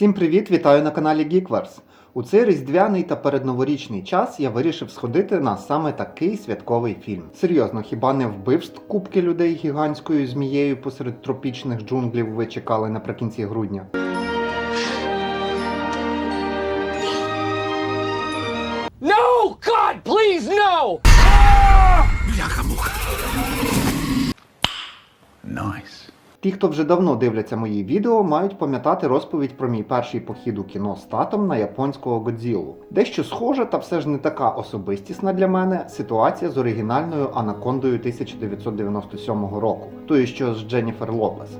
Всім привіт! Вітаю на каналі Geekverse. У цей різдвяний та передноворічний час я вирішив сходити на саме такий святковий фільм. Серйозно, хіба не вбивств кубки людей гігантською змією посеред тропічних джунглів ви чекали наприкінці грудня? No! God, please, no! Ті, хто вже давно дивляться мої відео, мають пам'ятати розповідь про мій перший похід у кіно з татом на японського Годзілу. Дещо схожа, та все ж не така особистісна для мене ситуація з оригінальною Анакондою 1997 року, тою, що з Дженніфер Лопес.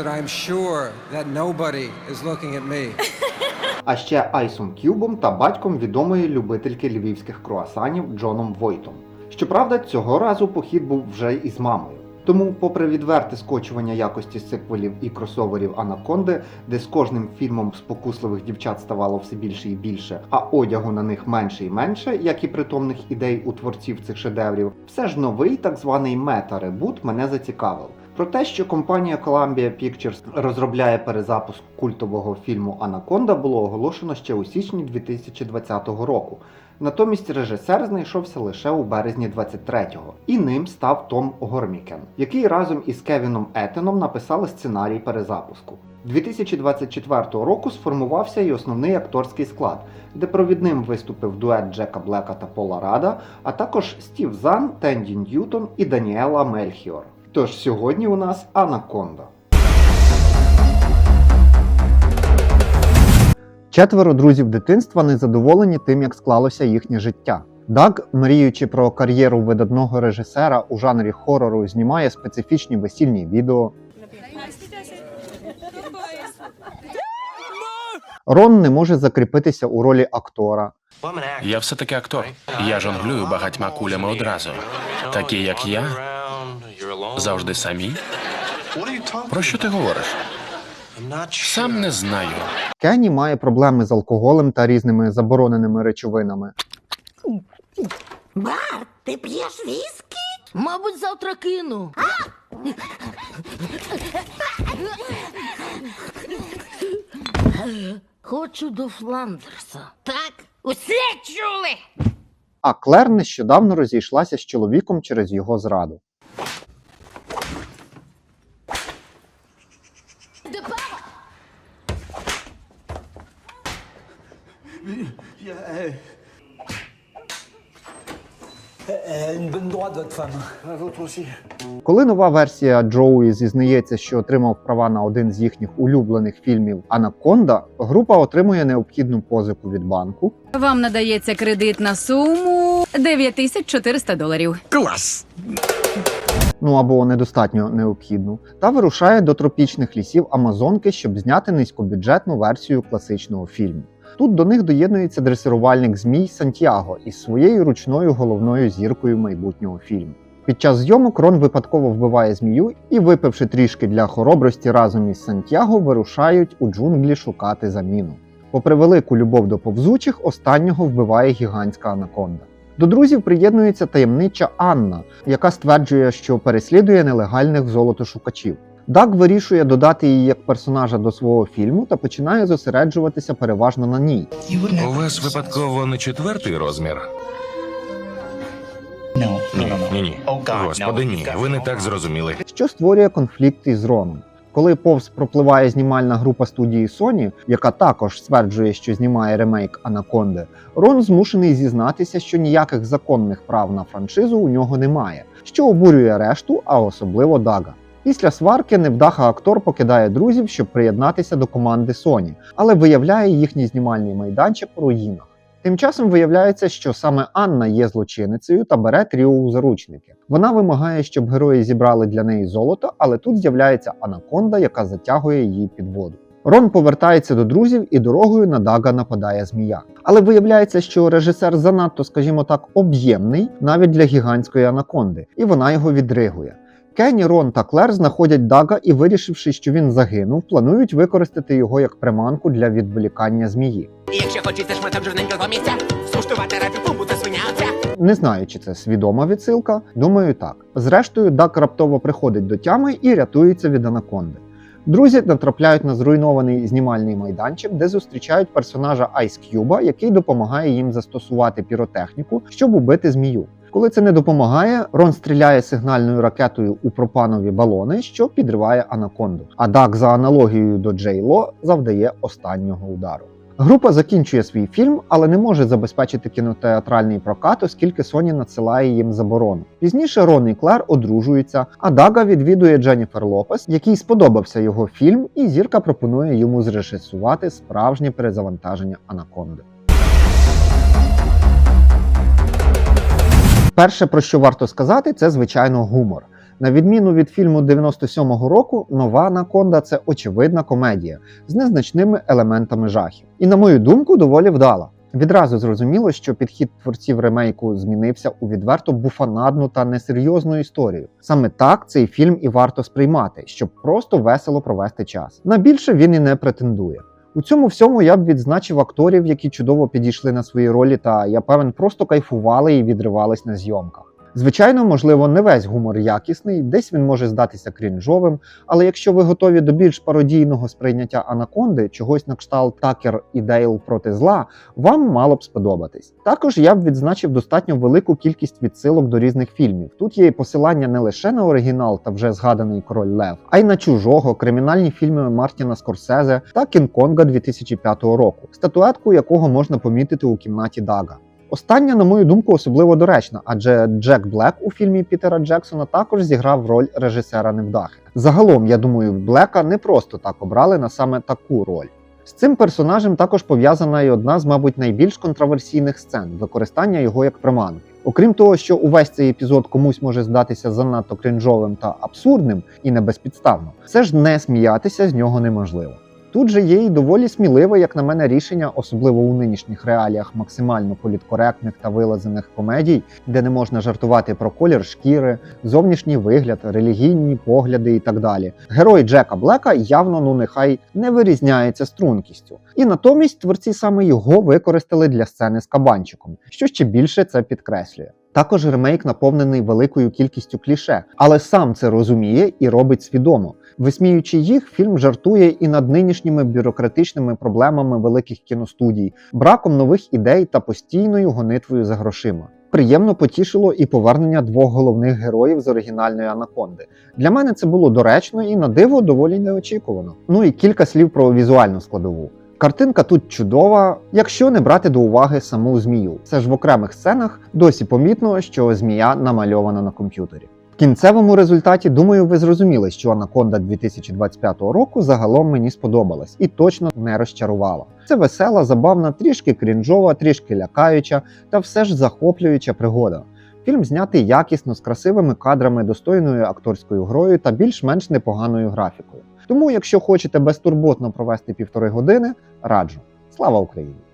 But I'm sure that nobody is looking at me. а ще Айсом Кюбом та батьком відомої любительки львівських круасанів Джоном Войтом. Щоправда, цього разу похід був вже із мамою. Тому, попри відверте скочування якості сиквелів і кросоверів Анаконди, де з кожним фільмом спокусливих дівчат ставало все більше і більше, а одягу на них менше і менше, як і притомних ідей у творців цих шедеврів, все ж новий так званий мета-ребут мене зацікавив. Про те, що компанія Columbia Pictures розробляє перезапуск культового фільму Анаконда, було оголошено ще у січні 2020 року. Натомість режисер знайшовся лише у березні 23-го, і ним став Том Гормікен, який разом із Кевіном Етеном написали сценарій перезапуску. 2024 року сформувався і основний акторський склад, де провідним виступив дует Джека Блека та Пола Рада, а також Стів Зан, Тенді Ньютон і Даніела Мельхіор. Тож сьогодні у нас Анаконда. Четверо друзів дитинства незадоволені тим, як склалося їхнє життя. Даг, мріючи про кар'єру видатного режисера у жанрі хорору, знімає специфічні весільні відео. Рон не може закріпитися у ролі актора. Я все-таки актор. Я жонглюю багатьма кулями одразу. Такі, як я, завжди самі. Про що ти говориш? Сам не знаю. Кенні має проблеми з алкоголем та різними забороненими речовинами. Бар, ти п'єш віскі? Мабуть, завтра кину. Хочу до Фландерса. Так, усе чули. А Клер нещодавно розійшлася з чоловіком через його зраду. Une bonne droite, votre femme. La aussi. Коли нова версія Джоуї зізнається, що отримав права на один з їхніх улюблених фільмів Анаконда, група отримує необхідну позику від банку, Вам надається кредит на суму 9400 доларів. Клас! ну або недостатньо необхідну, та вирушає до тропічних лісів Амазонки, щоб зняти низькобюджетну версію класичного фільму. Тут до них доєднується дресирувальник змій Сантьяго із своєю ручною головною зіркою майбутнього фільму. Під час зйомок Рон випадково вбиває змію і, випивши трішки для хоробрості разом із Сантьяго, вирушають у джунглі шукати заміну. Попри велику любов до повзучих, останнього вбиває гігантська анаконда. До друзів приєднується таємнича Анна, яка стверджує, що переслідує нелегальних золотошукачів. Даг вирішує додати її як персонажа до свого фільму та починає зосереджуватися переважно на ній. У вас випадково не четвертий розмір? Ні, ні, ні. Господи, ні. Ви не так зрозуміли. що створює конфлікт із Роном. Коли повз пропливає знімальна група студії Sony, яка також стверджує, що знімає ремейк Анаконди, Рон змушений зізнатися, що ніяких законних прав на франшизу у нього немає, що обурює решту, а особливо Дага. Після сварки невдаха актор покидає друзів, щоб приєднатися до команди Sony, але виявляє їхній знімальний майданчик у руїнах. Тим часом виявляється, що саме Анна є злочиницею та бере Тріо у заручники. Вона вимагає, щоб герої зібрали для неї золото, але тут з'являється Анаконда, яка затягує її під воду. Рон повертається до друзів і дорогою на Дага нападає змія. Але виявляється, що режисер занадто, скажімо так, об'ємний навіть для гігантської анаконди, і вона його відригує. Кенні, Рон та Клер знаходять Дага і, вирішивши, що він загинув, планують використати його як приманку для відволікання змії. Якщо хочете шматок жирненького місця, суштувати раді буде свиняться. Не знаю, чи це свідома відсилка. Думаю, так. Зрештою, Дак раптово приходить до тями і рятується від анаконди. Друзі натрапляють на зруйнований знімальний майданчик, де зустрічають персонажа Ice Cube, який допомагає їм застосувати піротехніку, щоб убити змію. Коли це не допомагає, Рон стріляє сигнальною ракетою у пропанові балони, що підриває анаконду. А Дак, за аналогією до Джей Ло, завдає останнього удару. Група закінчує свій фільм, але не може забезпечити кінотеатральний прокат, оскільки Sony надсилає їм заборону. Пізніше Рон і Клер одружуються, а Дага відвідує Дженніфер Лопес, якій сподобався його фільм, і зірка пропонує йому зрежисувати справжнє перезавантаження Анаконди. Перше, про що варто сказати, це звичайно гумор. На відміну від фільму 97-го року, нова Анаконда це очевидна комедія з незначними елементами жахів. І, на мою думку, доволі вдала. Відразу зрозуміло, що підхід творців ремейку змінився у відверто буфанадну та несерйозну історію. Саме так цей фільм і варто сприймати, щоб просто весело провести час. На більше він і не претендує. У цьому всьому я б відзначив акторів, які чудово підійшли на свої ролі, та я певен, просто кайфували і відривались на зйомках. Звичайно, можливо, не весь гумор якісний, десь він може здатися крінжовим, але якщо ви готові до більш пародійного сприйняття анаконди, чогось на кшталт Такер і Дейл проти зла, вам мало б сподобатись. Також я б відзначив достатньо велику кількість відсилок до різних фільмів. Тут є і посилання не лише на оригінал та вже згаданий король Лев, а й на чужого, кримінальні фільми Мартіна Скорсезе та Кінг-Конга 2005 року, статуетку якого можна помітити у кімнаті Дага. Остання, на мою думку, особливо доречна, адже Джек Блек у фільмі Пітера Джексона також зіграв роль режисера невдахи. Загалом, я думаю, Блека не просто так обрали на саме таку роль. З цим персонажем також пов'язана і одна з, мабуть, найбільш контроверсійних сцен використання його як приманки. Окрім того, що увесь цей епізод комусь може здатися занадто кринжовим та абсурдним і не безпідставно, все ж не сміятися з нього неможливо. Тут же є й доволі сміливе, як на мене, рішення, особливо у нинішніх реаліях максимально політкоректних та вилазених комедій, де не можна жартувати про колір шкіри, зовнішній вигляд, релігійні погляди і так далі. Герой Джека Блека явно ну нехай не вирізняється стрункістю. І натомість творці саме його використали для сцени з кабанчиком, що ще більше це підкреслює. Також ремейк наповнений великою кількістю кліше, але сам це розуміє і робить свідомо. Висміюючи їх, фільм жартує і над нинішніми бюрократичними проблемами великих кіностудій, браком нових ідей та постійною гонитвою за грошима. Приємно потішило і повернення двох головних героїв з оригінальної Анаконди. Для мене це було доречно і на диво доволі неочікувано. Ну і кілька слів про візуальну складову. Картинка тут чудова, якщо не брати до уваги саму змію. Це ж в окремих сценах досі помітно, що змія намальована на комп'ютері. В кінцевому результаті, думаю, ви зрозуміли, що Анаконда 2025 року загалом мені сподобалась і точно не розчарувала. Це весела, забавна, трішки крінжова, трішки лякаюча та все ж захоплююча пригода. Фільм знятий якісно з красивими кадрами, достойною акторською грою та більш-менш непоганою графікою. Тому, якщо хочете безтурботно провести півтори години, раджу. Слава Україні!